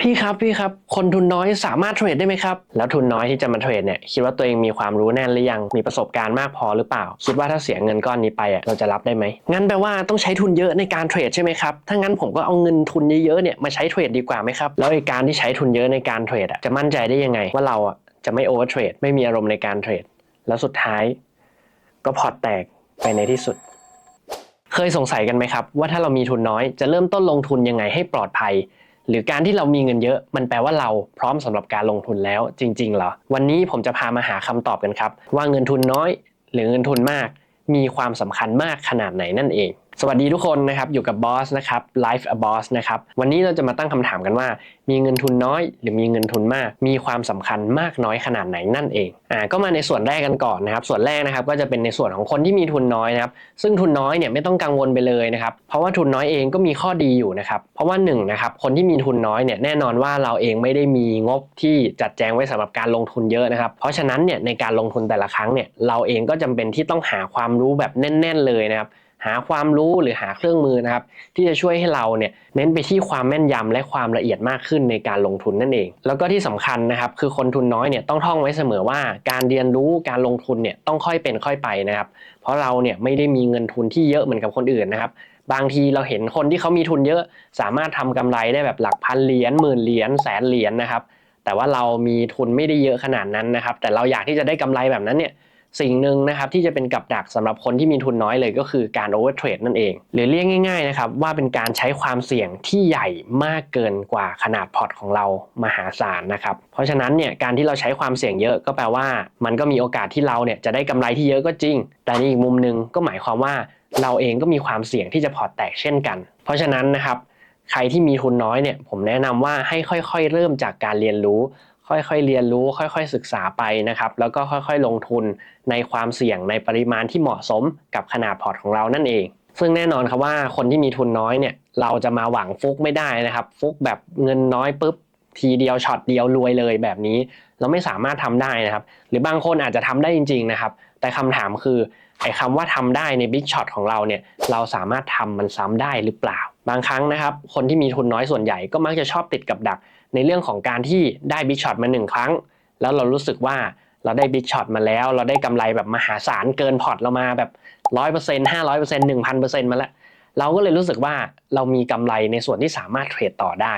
พี่ครับพี่ครับ คนทุนน้อยสามารถเทรดได้ไหมครับ แล้วทุนน้อยที่จะมาเทรดเนี่ยคิดว่าตัวเองมีความรู้แน่นหรือยังมีประสบการณ์มากพอหรือเปล่า คิดว่าถ้าเสียเงินก้อนนี้ไปอะเราจะรับได้ไหมงั้นแปลว่าต้องใช้ทุนเยอะในการเทรดใช่ไหมครับถ้างั้นผมก็เอาเงินทุนเยอะๆเนี่ยมาใช้เทรดดีกว่าไหมครับแล้วไอ้การที่ใช้ทุนเยอะในการเทรดอะจะมั่นใจได้ยังไง ว่าเราอะจะไม่โอเวอร์เทรดไม่มีอารมณ์ในการเทรดแล้วสุดท้าย ก็พอร์ตแตกไปในที่สุดเคยสงสัยกันไหมครับว่าถ้าเรามีทุนน้อยจะเริ่มต้นลงทุนยังไงให้ปลอดภัย หรือการที่เรามีเงินเยอะ มันแปลว่าเราพร้อมสำหรับการลงทุนแล้ว จริงๆเหรอวันนี้ผมจะพามาหาคำตอบกันครับ ว่าเงินทุนน้อย หรือเงินทุนมาก มีความสำคัญมากขนาดไหนนั่นเอง สวัสดีทุกคนนะครับอยู่กับบอสนะครับ Life a Boss นะครับวันนี้เราจะมาตั้งคำถามกันว่า มีเงินทุนน้อยหรือมีเงินทุนมาก มีความสำคัญมากน้อยขนาดไหนนั่นเองอ่าก็มาในส่วนแรกกันก่อนนะครับ ส่วนแรกนะครับก็จะเป็นในส่วนของคนที่มีทุนน้อยนะครับซึ่งทุนน้อยเนี่ยไม่ต้องกังวลไปเลยนะครับเพราะว่าทุนน้อยเองก็มีข้อดีอยู่นะครับเพราะว่าหนึ่งนะครับคนที่มีทุนน้อยเนี่ยแน่นอนว่าเราเองไม่ได้มีงบที่จัดแจงไว้สำหรับการลงทุนเยอะนะครับเพราะฉะนั้นเนี่ยในการลงทุนแต่ละครั้งเนี่ยเราเองก็จำเป็นที่ต้องหาความรู้แบบแน่น ๆ เลยนะครับ หาความรู้หรือหาเครื่องมือนะครับ ที่จะช่วยให้เราเนี่ยเน้นไปที่ความแม่นยำและความละเอียดมากขึ้นในการลงทุนนั่นเอง แล้วก็ที่สำคัญนะครับ คือคนทุนน้อยเนี่ยต้องท่องไว้เสมอว่าการเรียนรู้การลงทุนเนี่ยต้องค่อยเป็นค่อยไปนะครับ เพราะเราเนี่ยไม่ได้มีเงินทุนที่เยอะเหมือนกับคนอื่นนะครับบางทีเราเห็นคนที่เขามีทุนเยอะสามารถทำกำไรได้แบบหลักพันเหรียญหมื่นเหรียญแสนเหรียญนะครับ แต่ว่าเรามีทุนไม่ได้เยอะขนาดนั้นนะครับ แต่เราอยากที่จะได้กำไรแบบนั้นเนี่ย สิ่งหนึ่งนะครับที่จะเป็นกับดักสำหรับคนที่มีทุนน้อยเลยก็คือการโอเวอร์เทรดนั่นเอง หรือเรียกง่ายๆนะครับว่าเป็นการใช้ความเสี่ยงที่ใหญ่มากเกินกว่าขนาดพอร์ตของเรามหาศาลนะครับเพราะฉะนั้นเนี่ยการที่เราใช้ความเสี่ยงเยอะก็แปลว่า มันก็มีโอกาสที่เราเนี่ยจะได้กำไรที่เยอะก็จริง แต่ในอีกมุมหนึ่งก็หมายความว่า เราเองก็มีความเสี่ยงที่จะพอร์ตแตกเช่นกัน เพราะฉะนั้นนะครับใครที่มีทุนน้อยเนี่ยผมแนะนำว่าให้ค่อยๆ เริ่มจากการเรียนรู้ ค่อยๆเรียนรู้ ค่อยๆศึกษาไปนะครับ แล้วก็ค่อยๆลงทุนในความเสี่ยงในปริมาณที่เหมาะสมกับขนาดพอร์ตของเรานั่นเอง ซึ่งแน่นอนครับว่าคนที่มีทุนน้อยเนี่ยเราจะมาหวังฟุกไม่ได้นะครับ ฟุกแบบเงินน้อยปุ๊บทีเดียวช็อตเดียวรวยเลยแบบนี้ เราไม่สามารถทำได้นะครับ หรือบางคนอาจจะทำได้จริง ๆนะครับ แต่คำถามคือไอ้คำว่าทำได้ในบิ๊กช็อตของเราเนี่ยเราสามารถทำมันซ้ำได้หรือเปล่า บางครั้งนะครับ คนที่มีทุนน้อยส่วนใหญ่ก็มักจะชอบติดกับดัก ในเรื่องของการที่ได้บิ๊กช็อตมาหนึ่งครั้ง แล้วเรารู้สึกว่าเราได้บิ๊กช็อตมาแล้ว เราได้กำไรแบบมหาศาลเกินพอร์ตเรามาแบบร้อยเปอร์เซ็นต์ห้าร้อยเปอร์เซ็นต์หนึ่งพันเปอร์เซ็นต์มาแล้ว เราก็เลยรู้สึกว่าเรามีกำไรในส่วนที่สามารถเทรดต่อได้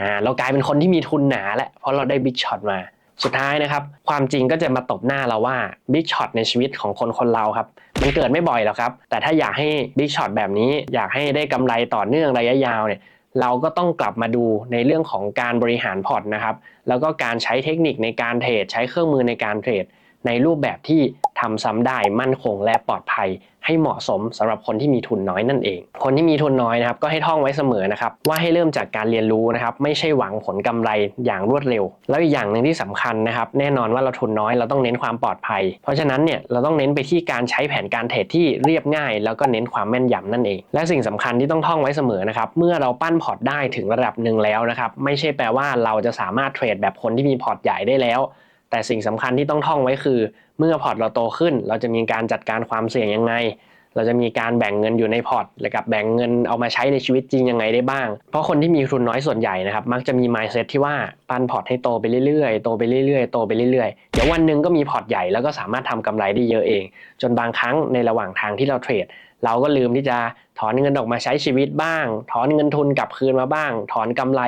อ่าเรากลายเป็นคนที่มีทุนหนาแล้วเพราะเราได้บิ๊กช็อตมาสุดท้ายนะครับ ความจริงก็จะมาตบหน้าเราว่าบิ๊กช็อตในชีวิตของคนคนเราครับ มันเกิดไม่บ่อยหรอกครับ แต่ถ้าอยากให้บิ๊กช็อตแบบนี้ อยากให้ได้กำไรต่อเนื่องระยะยาวเนี่ย เราก็ต้องกลับมาดูในเรื่องของการบริหารพอร์ตนะครับ แล้วก็การใช้เทคนิคในการเทรดใช้เครื่องมือในการเทรด ในรูปแบบที่ทำซ้ำได้มั่นคงและปลอดภัย ให้เหมาะสมสำหรับคนที่มีทุนน้อยนั่นเอง คนที่มีทุนน้อยนะครับก็ให้ท่องไว้เสมอนะครับว่าให้เริ่มจากการเรียนรู้นะครับไม่ใช่หวังผลกำไรอย่างรวดเร็ว แล้วอีกอย่างหนึ่งที่สำคัญนะครับแน่นอนว่าเราทุนน้อยเราต้องเน้นความปลอดภัย เพราะฉะนั้นเนี่ยเราต้องเน้นไปที่การใช้แผนการเทรดที่เรียบง่าย แล้วก็เน้นความแม่นยำนั่นเอง และสิ่งสำคัญที่ต้องท่องไว้เสมอนะครับเมื่อเราปั้นพอร์ตได้ถึงระดับหนึ่งแล้วนะครับไม่ใช่แปลว่าเราจะสามารถเทรดแบบคนที่มีพอร์ตใหญ่ได้แล้ว แต่สิ่งสำคัญที่ต้องท่องไว้คือ เมื่อพอร์ตเราโตขึ้น เราจะมีการจัดการความเสี่ยงยังไง เราจะมีการแบ่งเงินอยู่ในพอร์ตและกับแบ่งเงินเอามาใช้ในชีวิตจริงยังไงได้บ้าง เพราะคนที่มีทุนน้อยส่วนใหญ่นะครับมักจะมี mindset ที่ว่าปั้นพอร์ตให้โตไปเรื่อยๆโตไปเรื่อยๆโตไปเรื่อยๆเดี๋ยววันหนึ่งก็มีพอร์ตใหญ่แล้วก็สามารถทำกำไรได้เยอะเอง จนบางครั้งในระหว่างทางที่เราเทรดเราก็ลืมที่จะถอนเงินออกมาใช้ชีวิตบ้าง ถอนเงินทุนกลับคืนมาบ้าง ถอนกำไร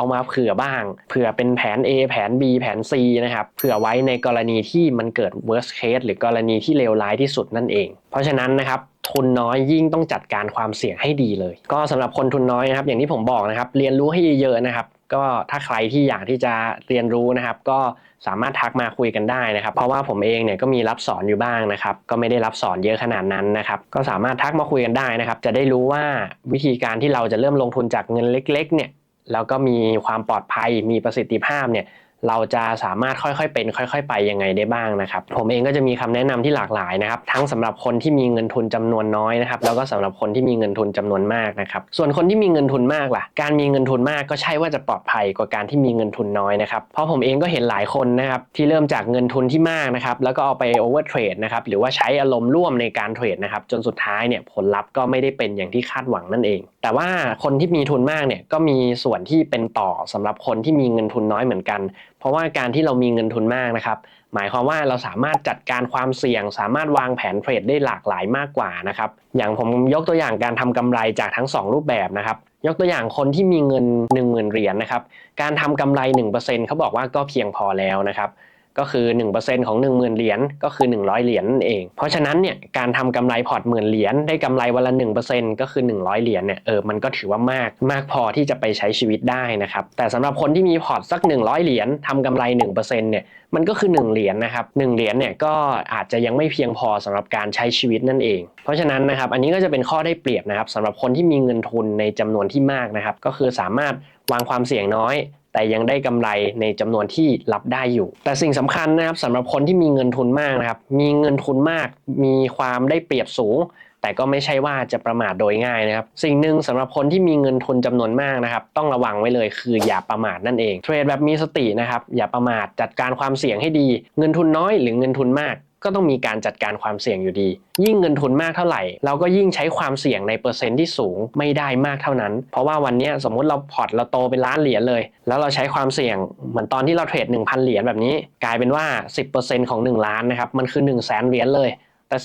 เอามาเผื่อบ้าง เผื่อเป็นแผน A แผน B แผน C นะครับ เผื่อไว้ในกรณีที่มันเกิด worst case หรือกรณีที่เลวร้ายที่สุดนั่นเอง เพราะฉะนั้นนะครับทุนน้อยยิ่งต้องจัดการความเสี่ยงให้ดีเลย ก็สำหรับคนทุนน้อยนะครับ อย่างที่ผมบอกนะครับ เรียนรู้ให้เยอะๆนะครับ ก็ถ้าใครที่อยากที่จะเรียนรู้นะครับ ก็สามารถทักมาคุยกันได้นะครับ เพราะว่าผมเองเนี่ยก็มีรับสอนอยู่บ้างนะครับ ก็ไม่ได้รับสอนเยอะขนาดนั้นนะครับ ก็สามารถทักมาคุยกันได้นะครับ จะได้รู้ว่าวิธีการที่เราจะเริ่มลงทุนจากเงินเล็ก ๆ เนี่ย แล้วก็มีความปลอดภัยมีประสิทธิภาพเนี่ย เราจะสามารถค่อยๆเป็น ค่อย ๆ ไปยังไงได้บ้างนะครับ ผมเองก็จะมีคำแนะนำที่หลากหลายนะครับ ทั้งสำหรับคนที่มีเงินทุนจำนวนน้อยนะครับ แล้วก็สำหรับคนที่มีเงินทุนจำนวนมากนะครับ ส่วนคนที่มีเงินทุนมากล่ะ การมีเงินทุนมากก็ใช่ว่าจะปลอดภัยกว่าการที่มีเงินทุนน้อยนะครับ เพราะผมเองก็เห็นหลายคนนะครับที่เริ่มจากเงินทุนที่มากนะครับ แล้วก็เอาไปโอเวอร์เทรดนะครับ หรือว่าใช้อารมณ์ร่วมในการเทรดนะครับ จนสุดท้ายเนี่ยผลลัพธ์ก็ไม่ได้เป็นอย่างที่คาดหวังนั่นเอง แต่ว่าคนที่มีทุนมากเนี่ยก็มีส่วนที่เป็นต่อสำหรับคนที่มีเงินทุนน้อยเหมือนกัน เพราะว่าการที่เรามีเงินทุนมากนะครับ หมายความว่าเราสามารถจัดการความเสี่ยง สามารถวางแผนเทรดได้หลากหลายมากกว่านะครับอย่างผมยกตัวอย่างการทำกำไรจากทั้ง 2 รูปแบบนะครับยกตัวอย่างคนที่มีเงิน 10,000 เหรียญนะครับการทำกำไร 1%เขาบอกว่าก็เพียงพอแล้วนะครับ ก็คือ 1%ของ 10,000 เหรียญก็คือ 100 เหรียญนั่นเอง เพราะฉะนั้นเนี่ยการทำกำไรพอร์ตหมื่นเหรียญได้กำไรวันละ1%ก็คือ 100 เหรียญเนี่ยเออมันก็ถือว่ามากมากพอที่จะไปใช้ชีวิตได้นะครับแต่สำหรับคนที่มีพอร์ตสัก 100 เหรียญทำกำไร1%เนี่ยมันก็คือ 1 เหรียญนะครับ1เหรียญเนี่ยก็อาจจะยังไม่เพียงพอสำหรับการใช้ชีวิตนั่นเอง เพราะฉะนั้นนะครับอันนี้ก็จะเป็นข้อได้เปรียบนะครับสำหรับคนที่มีเงินทุนในจำนวนที่มากนะครับก็คือสามารถวางความเสี่ยงน้อย แต่ยังได้กำไรในจำนวนที่รับได้อยู่ แต่สิ่งสำคัญนะครับสำหรับคนที่มีเงินทุนมากนะครับ มีเงินทุนมาก มีความได้เปรียบสูง แต่ก็ไม่ใช่ว่าจะประมาทโดยง่ายนะครับ สิ่งหนึ่งสำหรับคนที่มีเงินทุนจำนวนมากนะครับ ต้องระวังไว้เลยคืออย่าประมาทนั่นเอง เทรดแบบมีสตินะครับ อย่าประมาทจัดการความเสี่ยงให้ดี เงินทุนน้อยหรือเงินทุนมาก ก็ต้องมีการจัดการความเสี่ยงอยู่ดี ยิ่งเงินทุนมากเท่าไหร่ เราก็ยิ่งใช้ความเสี่ยงในเปอร์เซ็นต์ที่สูงไม่ได้มากเท่านั้น เพราะว่าวันนี้สมมุติเราพอร์ตเราโตเป็นล้านเหรียญเลย แล้วเราใช้ความเสี่ยงเหมือนตอนที่เราเทรด1,000 เหรียญแบบนี้ กลายเป็นว่า 10%ของ 1 ล้านนะครับมันคือ1 0 0 0 0แสนเหรียญเลย แต่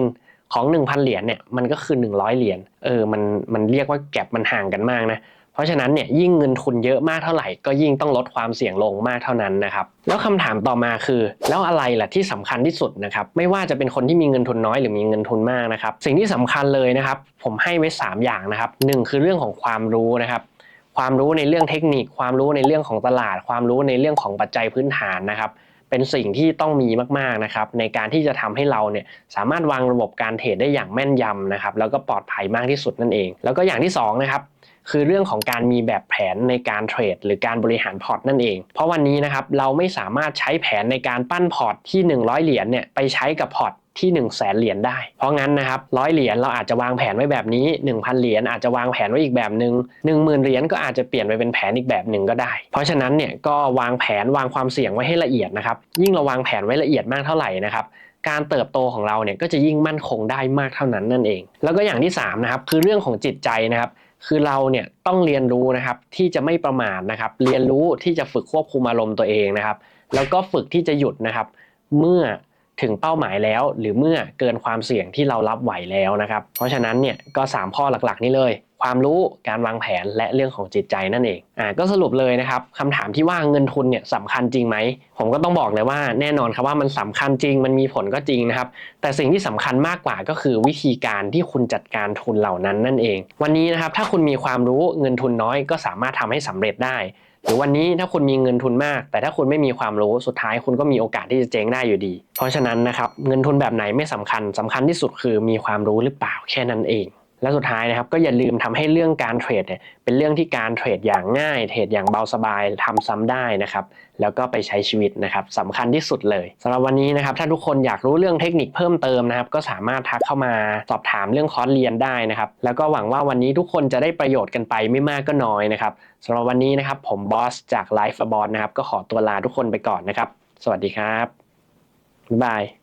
10%ของ 1,000 เหรียญเนี่ยมันก็คือ 100 เหรียญเออมันมันเรียกว่าแก็บมันห่างกันมากนะ เพราะฉะนั้นเนี่ยยิ่งเงินทุนเยอะมากเท่าไหร่ก็ยิ่งต้องลดความเสี่ยงลงมากเท่านั้นนะครับแล้วคำถามต่อมาคือ แล้วอะไรล่ะที่สำคัญที่สุดนะครับไม่ว่าจะเป็นคนที่มีเงินทุนน้อยหรือมีเงินทุนมากนะครับสิ่งที่สำคัญเลยนะครับผมให้ไว้ 3 อย่างนะครับหนึ่งคือเรื่องของความรู้นะครับความรู้ในเรื่องเทคนิค ความรู้ในเรื่องของตลาด ความรู้ในเรื่องของปัจจัยพื้นฐานนะครับเป็นสิ่งที่ต้องมีมากๆนะครับในการที่จะทำให้เราเนี่ยสามารถวางระบบการเทรดได้อย่างแม่นยำนะครับแล้วก็ปลอดภัยมากที่สุดนั่นเอง แล้วก็อย่างที่สองนะครับ คือเรื่องของการมีแบบแผนในการเทรดหรือการบริหารพอร์ตนั่นเอง เพราะวันนี้นะครับเราไม่สามารถใช้แผนในการปั้นพอร์ตที่ 100 เหรียญเนี่ยไปใช้กับพอร์ตที่1 0 0 0 0แสนเหรียญได้ เพราะงั้นนะครับร้อยเหรียญเราอาจจะวางแผนไว้แบบนี้ 1,000 เหรียญอาจจะวางแผนไว้อีกแบบหนึ่ง10,000 เหรียญก็อาจจะเปลี่ยนไปเป็นแผนอีกแบบหนึ่งก็ได้ เพราะฉะนั้นเนี่ยก็วางแผนวางความเสี่ยงไว้ให้ละเอียดนะครับ ยิ่งเราวางแผนไว้ละเอียดมากเท่าไหร่นะครับการเติบโตของเราเนี่ยก็จะยิ่งมั่นคงได้มากเท่านั้นนั่นเอง แล้วก็อย่างที่สามนะครับคือเรื่องของจิตใจนะครับ คือเราเนี่ยต้องเรียนรู้นะครับที่จะไม่ประมาทนะครับ เรียนรู้ที่จะฝึกควบคุมอารมณ์ตัวเองนะครับ แล้วก็ฝึกที่จะหยุดนะครับ เมื่อ ถึงเป้าหมายแล้ว หรือเมื่อเกินความเสี่ยงที่เรารับไหวแล้วนะครับเพราะฉะนั้นเนี่ยก็ 3 ข้อหลักๆ นี้เลย ความรู้การวางแผนและเรื่องของจิตใจนั่นเองอ่าก็สรุปเลยนะครับคำถามที่ว่าเงินทุนเนี่ยสำคัญจริงไหมผมก็ต้องบอกเลยว่าแน่นอนครับว่ามันสำคัญจริงมันมีผลก็จริงนะครับแต่สิ่งที่สำคัญมากกว่าก็คือวิธีการที่คุณจัดการทุนเหล่านั้นนั่นเอง วันนี้นะครับถ้าคุณมีความรู้เงินทุนน้อยก็สามารถทำให้สำเร็จได้ หรือวันนี้ถ้าคุณมีเงินทุนมาก แต่ถ้าคุณไม่มีความรู้สุดท้ายคุณก็มีโอกาสที่จะเจ๊งได้อยู่ดี เพราะฉะนั้นนะครับเงินทุนแบบไหนไม่สำคัญสำคัญที่สุดคือมีความรู้หรือเปล่าแค่นั้นเอง และสุดท้ายนะครับก็อย่าลืมทำให้เรื่องการเทรดเนี่ยเป็นเรื่องที่การเทรดอย่างง่าย เทรดอย่างเบาสบายทำซ้ำได้นะครับ แล้วก็ไปใช้ชีวิตนะครับสำคัญที่สุดเลยสำหรับวันนี้นะครับถ้าทุกคนอยากรู้เรื่องเทคนิคเพิ่มเติมนะครับ ก็สามารถทักเข้ามาสอบถามเรื่องคอร์สเรียนได้นะครับ แล้วก็หวังว่าวันนี้ทุกคนจะได้ประโยชน์กันไปไม่มากก็น้อยนะครับสำหรับวันนี้นะครับผมบอสจาก Life a b o t นะครับก็ขอตัวลาทุกคนไปก่อนนะครับ สวัสดีครับบ๊ายบาย